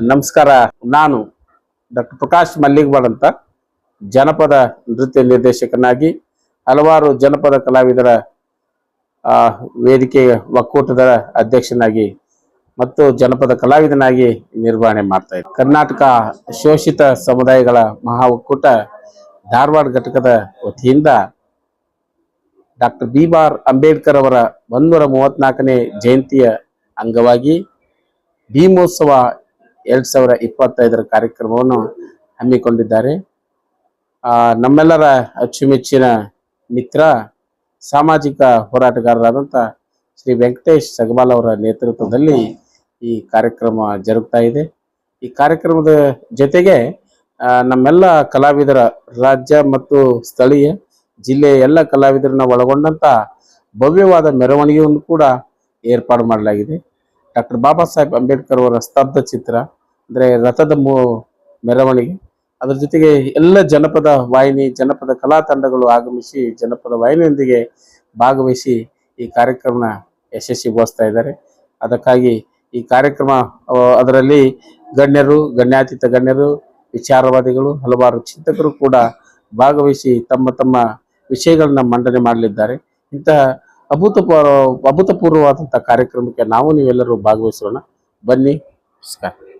ನಮಸ್ಕಾರ. ನಾನು ಡಾಕ್ಟರ್ ಪ್ರಕಾಶ್ ಮಲ್ಲಿಗ್ವಾಡ್ ಅಂತ. ಜನಪದ ನೃತ್ಯ ನಿರ್ದೇಶಕನಾಗಿ ಹಲವಾರು ಜನಪದ ಕಲಾವಿದರ ವೇದಿಕೆ ಒಕ್ಕೂಟದ ಅಧ್ಯಕ್ಷನಾಗಿ ಮತ್ತು ಜನಪದ ಕಲಾವಿದನಾಗಿ ನಿರ್ವಹಣೆ ಮಾಡ್ತಾ ಇದ್ದೆ. ಕರ್ನಾಟಕ ಶೋಷಿತ ಸಮುದಾಯಗಳ ಮಹಾ ಒಕ್ಕೂಟ ಧಾರವಾಡ ಘಟಕದ ವತಿಯಿಂದ ಡಾಕ್ಟರ್ ಬಿ ಬಾರ್ ಅಂಬೇಡ್ಕರ್ ಅವರ ಒಂದೂರ ಮೂವತ್ನಾಲ್ಕನೇ ಜಯಂತಿಯ ಅಂಗವಾಗಿ ಭೀಮೋತ್ಸವ ಎರಡ್ ಸಾವಿರ ಇಪ್ಪತ್ತೈದರ ಕಾರ್ಯಕ್ರಮವನ್ನು ಹಮ್ಮಿಕೊಂಡಿದ್ದಾರೆ. ನಮ್ಮೆಲ್ಲರ ಅಚ್ಚುಮೆಚ್ಚಿನ ಮಿತ್ರ, ಸಾಮಾಜಿಕ ಹೋರಾಟಗಾರರಾದಂಥ ಶ್ರೀ ವೆಂಕಟೇಶ್ ಸಗಬಾಲ್ ಅವರ ನೇತೃತ್ವದಲ್ಲಿ ಈ ಕಾರ್ಯಕ್ರಮ ಜರುಗ್ತಾ ಇದೆ. ಈ ಕಾರ್ಯಕ್ರಮದ ಜೊತೆಗೆ ನಮ್ಮೆಲ್ಲ ಕಲಾವಿದರ ರಾಜ್ಯ ಮತ್ತು ಸ್ಥಳೀಯ ಜಿಲ್ಲೆಯ ಎಲ್ಲ ಕಲಾವಿದರನ್ನ ಒಳಗೊಂಡಂತ ಭವ್ಯವಾದ ಮೆರವಣಿಗೆಯನ್ನು ಕೂಡ ಏರ್ಪಾಡು ಮಾಡಲಾಗಿದೆ. ಡಾಕ್ಟರ್ ಬಾಬಾ ಸಾಹೇಬ್ ಅಂಬೇಡ್ಕರ್ ಅವರ ಸ್ತಬ್ಧ ಚಿತ್ರ ಅಂದ್ರೆ ರಥದ ಮೂ ಮೆರವಣಿಗೆ. ಅದರ ಜೊತೆಗೆ ಎಲ್ಲ ಜನಪದ ವಾಹಿನಿ, ಜನಪದ ಕಲಾ ತಂಡಗಳು ಆಗಮಿಸಿ ಜನಪದ ವಾಹಿನಿಯೊಂದಿಗೆ ಭಾಗವಹಿಸಿ ಈ ಕಾರ್ಯಕ್ರಮನ ಯಶಸ್ವಿಗೊಳಿಸ್ತಾ ಇದ್ದಾರೆ. ಅದಕ್ಕಾಗಿ ಈ ಕಾರ್ಯಕ್ರಮ ಅದರಲ್ಲಿ ಗಣ್ಯರು, ಗಣ್ಯಾತೀತ ಗಣ್ಯರು, ವಿಚಾರವಾದಿಗಳು, ಹಲವಾರು ಚಿಂತಕರು ಕೂಡ ಭಾಗವಹಿಸಿ ತಮ್ಮ ತಮ್ಮ ವಿಷಯಗಳನ್ನ ಮಂಡನೆ ಮಾಡಲಿದ್ದಾರೆ. ಇಂತಹ ಅಭೂತಪೂರ್ವ ಅಭೂತಪೂರ್ವವಾದಂಥ ಕಾರ್ಯಕ್ರಮಕ್ಕೆ ನಾವು ನೀವೆಲ್ಲರೂ ಭಾಗವಹಿಸೋಣ. ಬನ್ನಿ, ನಮಸ್ಕಾರ.